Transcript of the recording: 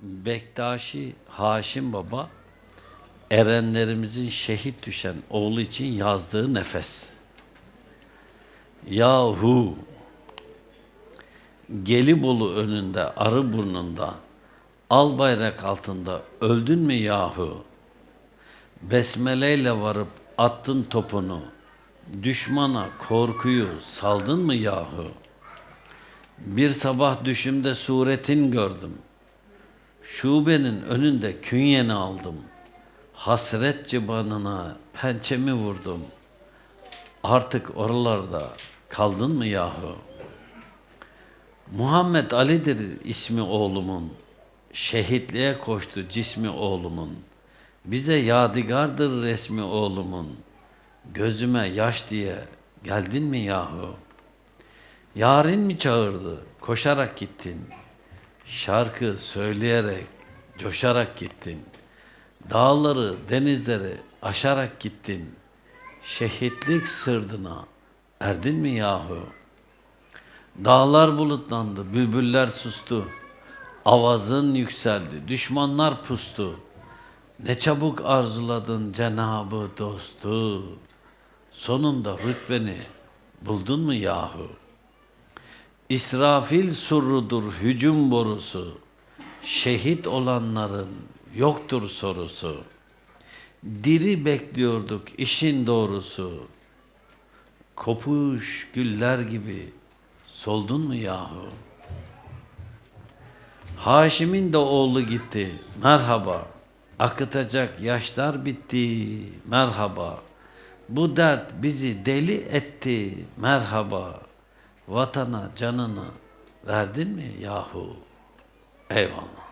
Bektaşi Haşim Baba erenlerimizin şehit düşen oğlu için yazdığı nefes. Yahu Gelibolu önünde arı burnunda al bayrak altında öldün mü yahu? Besmeleyle varıp attın topunu. Düşmana korkuyu saldın mı yahu? Bir sabah düşümde suretin gördüm. Şubenin önünde künyeni aldım. Hasret cibanına pençemi vurdum. Artık oralarda kaldın mı yahu? Muhammed Ali'dir ismi oğlumun. Şehitliğe koştu cismi oğlumun. Bize yadigardır resmi oğlumun. Gözüme yaş diye geldin mi yahu? Yarin mi çağırdı? Koşarak gittin. Şarkı söyleyerek, coşarak gittin. Dağları, denizleri aşarak gittin. Şehitlik sırdına erdin mi yahu? Dağlar bulutlandı, bülbüller sustu. Avazın yükseldi, düşmanlar pustu. Ne çabuk arzuladın Cenabı dostu. Sonunda rütbeni buldun mu yahu? İsrafil surrudur hücum borusu. Şehit olanların yoktur sorusu. Diri bekliyorduk işin doğrusu. Kopuş güller gibi soldun mu yahu? Haşim'in de oğlu gitti. Merhaba. Akıtacak yaşlar bitti. Merhaba. Bu dert bizi deli etti. Merhaba. Vatana canını verdin mi yahu? Eyvallah.